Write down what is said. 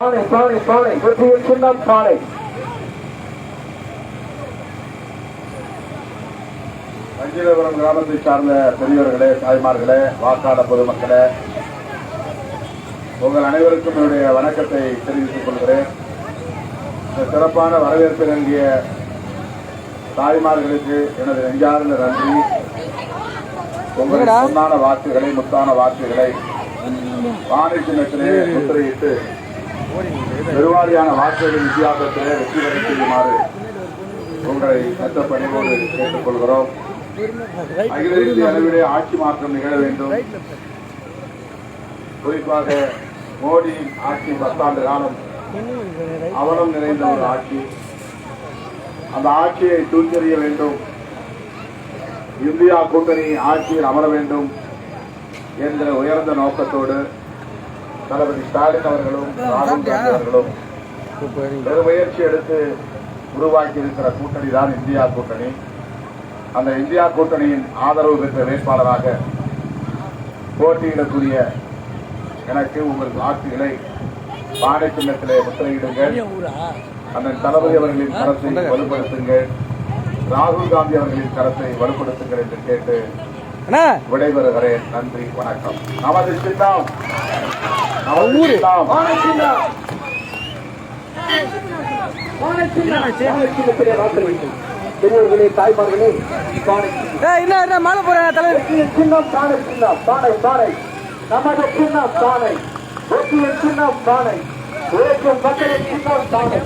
பானை பானை பானை வெற்றியின் சின்னம் பானை ரஞ்சிதபுரம் கிராமத்தை சார்ந்த பெரியவர்களே தாய்மார்களே வாக்காளர் பொதுமக்களே உங்கள் அனைவருக்கும் என்னுடைய வணக்கத்தை தெரிவித்துக் கொள்கிறேன். இந்த சிறப்பான வரவேற்பு நல்கிய தாய்மார்களுக்கு எனது நெஞ்சார்ந்த நன்றி. உங்கள் பொன்னான வாக்குகளை முத்தான வாக்குகளை வானை சின்னத்திலே முத்திரையிட்டு பெருவாரியான வாக்குகளின் வித்தியாசத்திலே வெற்றி பெற செய்யுமாறு உங்களை சட்ட பணிவோடு கேட்டுக்கொள்கிறோம். அகில இந்திய அளவிலே ஆட்சி மாற்றம் நிகழ வேண்டும். குறிப்பாக மோடியின் ஆட்சி பத்தாண்டு காலம் அவலம் நிறைந்த ஒரு ஆட்சி. அந்த ஆட்சியை தூக்கெறிய வேண்டும். இந்தியா கூட்டணி ஆட்சியில் அமர வேண்டும் என்ற உயர்ந்த நோக்கத்தோடு தளபதி ஸ்டாலின் அவர்களும் ராகுல் காந்தி அவர்களும் பெருமுயற்சி எடுத்து உருவாக்கி இருக்கிற கூட்டணி தான் இந்தியா கூட்டணி. அந்த இந்தியா கூட்டணியின் ஆதரவு பெற்ற வேட்பாளராக போட்டியிடக்கூடிய எனக்கு உங்கள் வாக்குகளை பானை சின்னத்திலே முத்திரையிடுங்கள். அண்ணன் தளபதி அவர்களின் கரத்தை வலுப்படுத்துங்கள். ராகுல் காந்தி அவர்களின் கரத்தை வலுப்படுத்துங்கள் என்று கேட்டு விடைபெறுகிறேன். நன்றி வணக்கம். நமது சின்னம். வாக்களிக்கும் பெரியவர்களே தாய்மார்களே என்ன என்ன மாலை போறேன் தலைவர் சின்னம் பானை சின்னம் பானை பானை நமது சின்னம் பானை வெற்றியின் சின்னம் பானை உழைக்கும் மக்களின் சின்னம் பானை